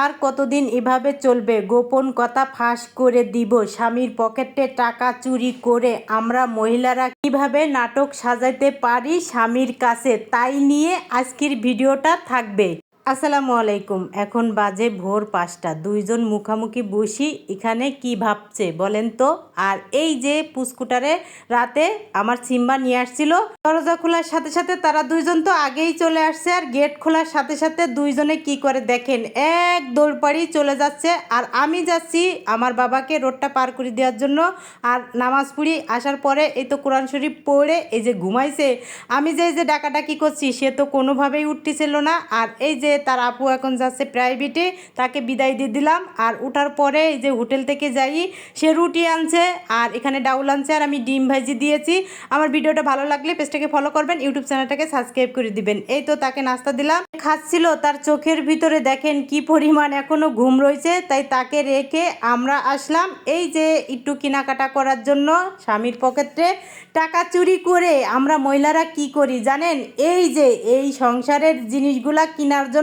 আর কতদিন এভাবে চলবে? গোপন কথা ফাঁস করে দিব। স্বামীর পকেটে টাকা চুরি করে আমরা মহিলারা কীভাবে নাটক সাজাইতে পারি স্বামীর কাছে? তাই নিয়ে আজকের ভিডিওটা থাকবে। আসসালামু আলাইকুম, এখন বাজে ভোর পাঁচটা। দুইজন মুখামুখি বসি এখানে কি ভাবছে বলেন তো? আর এই যে পুস্কুটারে রাতে আমার সিম্বা নিয়ে আসছিল, দরজা খোলার সাথে সাথে তারা দুইজন তো আগেই চলে আসছে আর গেট খোলার সাথে সাথে দুইজনে কি করে দেখেন? এক দৌড়পাড়ি চলে যাচ্ছে আর আমি যাচ্ছি আমার বাবাকে রোডটা পার করে দেওয়ার জন্য আর নামাজ পড়ি আসার পরে এই তো কোরআন শরীফ পড়ে এই যে ঘুমাইছে। আমি যে এই যে ডাকাডাকি করছি সে তো কোনোভাবেই উঠতেছিল না আর এই যে তার আপু এখন যাচ্ছে প্রাইভেটে তাকে বিদায় দিয়ে দিলাম। আর ওঠার পরে যে হোটেল থেকে যাই, সে রুটি আনছে আর এখানে ডাউল আনছে আর আমি ডিম ভাজি দিয়েছি। আমার ভিডিওটা ভালো লাগলে পেজটাকে ফলো করবেন ইউটিউব চ্যানেলটাকে সাবস্ক্রাইব করে দিবেন। এই তো তাকে নাস্তা দিলাম। খাচ্ছিল তার চোখের ভিতরে, দেখেন কি পরিমাণ এখনও ঘুম রয়েছে। তাই তাকে রেখে আমরা আসলাম। এই যে একটু কেনাকাটা করার জন্য স্বামীর পকেটে টাকা চুরি করে আমরা মহিলারা কি করি জানেন? এই যে এই সংসারের জিনিসগুলা কেনার জন্য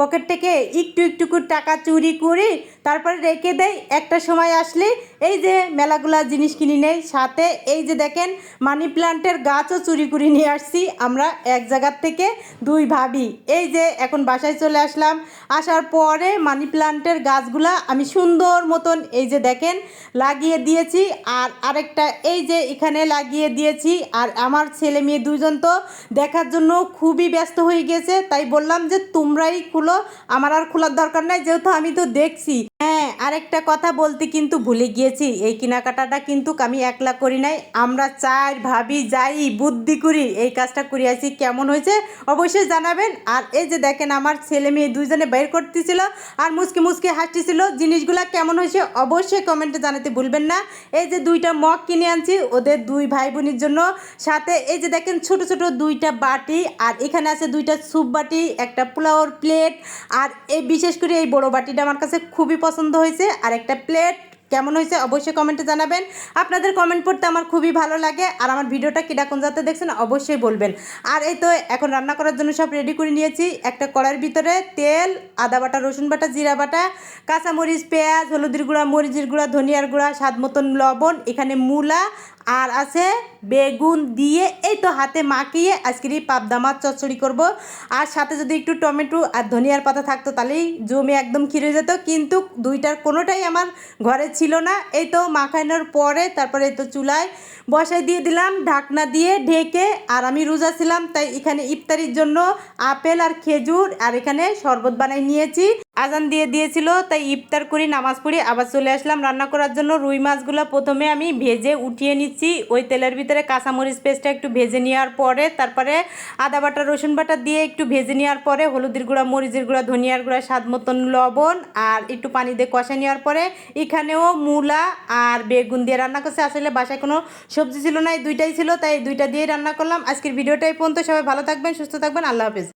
পকেট থেকে একটু একটু করে টাকা চুরি করি তারপরে রেখে দেয়। একটা সময় আসলে এই যে মেলাগুলা জিনিস কিনি নেই, সাথে এই যে দেখেন মানি প্লান্টের গাছও চুরি করে নিয়ে আসছি আমরা এক জায়গার থেকে দুই ভাবি। এই যে এখন বাসায় চলে আসলাম, আসার পরে মানি প্লান্টের গাছগুলা আমি সুন্দর মতন এই যে দেখেন লাগিয়ে দিয়েছি আর আরেকটা এই যে এখানে লাগিয়ে দিয়েছি আর আমার ছেলে মেয়ে দুজন তো দেখার জন্য খুবই ব্যস্ত হয়ে গেছে, তাই বললাম যে তোমরাই খুলো আমার আর খোলার দরকার নাই যেহেতু আমি তো দেখছি। হ্যাঁ আরেকটা কথা বলতে কিন্তু ভুলে গিয়েছি। এই কেনাকাটাটা কিন্তু আমি একলা করি নাই। আমরা চাই, ভাবি, যাই, বুদ্ধি করি, এই কাজটা করিয়াছি কেমন হয়েছে অবশ্যই জানাবেন। আর এই যে দেখেন, আমার ছেলে মেয়ে দুইজনে বের করতেছিল আর মুসকি মুসকি হাসতেছিল। জিনিসগুলা কেমন হয়েছে অবশ্যই কমেন্টে জানাতে ভুলবেন না। এই যে দুইটা মগ কিনে আনছি ওদের দুই ভাই বোনের জন্য। সাথে এই যে দেখেন, ছোট ছোট দুইটা বাটি আর এখানে আছে দুইটা স্যুপ বাটি, একটা পোলাওর প্লেট আর এই বিশেষ করে এই বড় বাটিটা আমার কাছে খুবই পছন্দ হয়েছে আর একটা প্লেট কেমন হয়েছে অবশ্যই কমেন্টে জানাবেন। আপনাদের কমেন্ট পড়তে আমার খুবই ভালো লাগে আর আমার ভিডিওটা কোন যাতে দেখছেন অবশ্যই বলবেন। আর এই তো এখন রান্না করার জন্য সব রেডি করে নিয়েছি। একটা কড়াইয়ের ভিতরে তেল, আদা বাটা, রসুন বাটা, জিরা বাটা, কাঁচামরিচ, পেঁয়াজ, হলুদের গুঁড়া, মরিচের গুঁড়া, ধনিয়ার গুঁড়া, স্বাদ মতন লবণ, এখানে মূলা আর আছে বেগুন দিয়ে এই তো হাতে মাখিয়ে আজকের এই পাবদা মাছ চচ্চড়ি করব। আর সাথে যদি একটু টমেটো আর ধনিয়ার পাতা থাকতো তাহলেই জমে একদম খিরে যেত। কিন্তু দুইটার কোনোটাই আমার ঘরে ছিল না। এই তো মাখানোর পরে তারপরে এই তো চুলায় বসাই দিয়ে দিলাম, ঢাকনা দিয়ে ঢেকে, আর আমি রোজা ছিলাম, তাই এখানে ইফতারির জন্য আপেল আর খেজুর আর এখানে শরবত বানাই নিয়েছি। আজান দিয়ে দিয়েছিল, তাই ইফতার করি, নামাজ পড়ি, আবার চলে আসলাম রান্না করার জন্য। রুই মাছগুলো প্রথমে আমি ভেজে উঠিয়ে নিচ্ছি। ওই তেলের ভিতরে কাঁচামরিচ পেস্টটা একটু ভেজে নেওয়ার পরে, তারপরে আদা বাটা, রসুন বাটা দিয়ে একটু ভেজে নেওয়ার পরে, হলুদের গুঁড়া, মরিচের গুঁড়া, ধনিয়ার গুঁড়া, স্বাদ মতন লবণ, আর একটু পানি দিয়ে কষা নেওয়ার পরে, এখানেও মূলা আর বেগুন দিয়ে রান্না করছে। আসলে বাসায় কোনো সবজি ছিল না, এই দুইটাই ছিল, তাই দুইটা দিয়েই রান্না করলাম। আজকের ভিডিওটাই পর্যন্ত। সবাই ভালো থাকবেন, সুস্থ থাকবেন। আল্লাহ হাফিজ।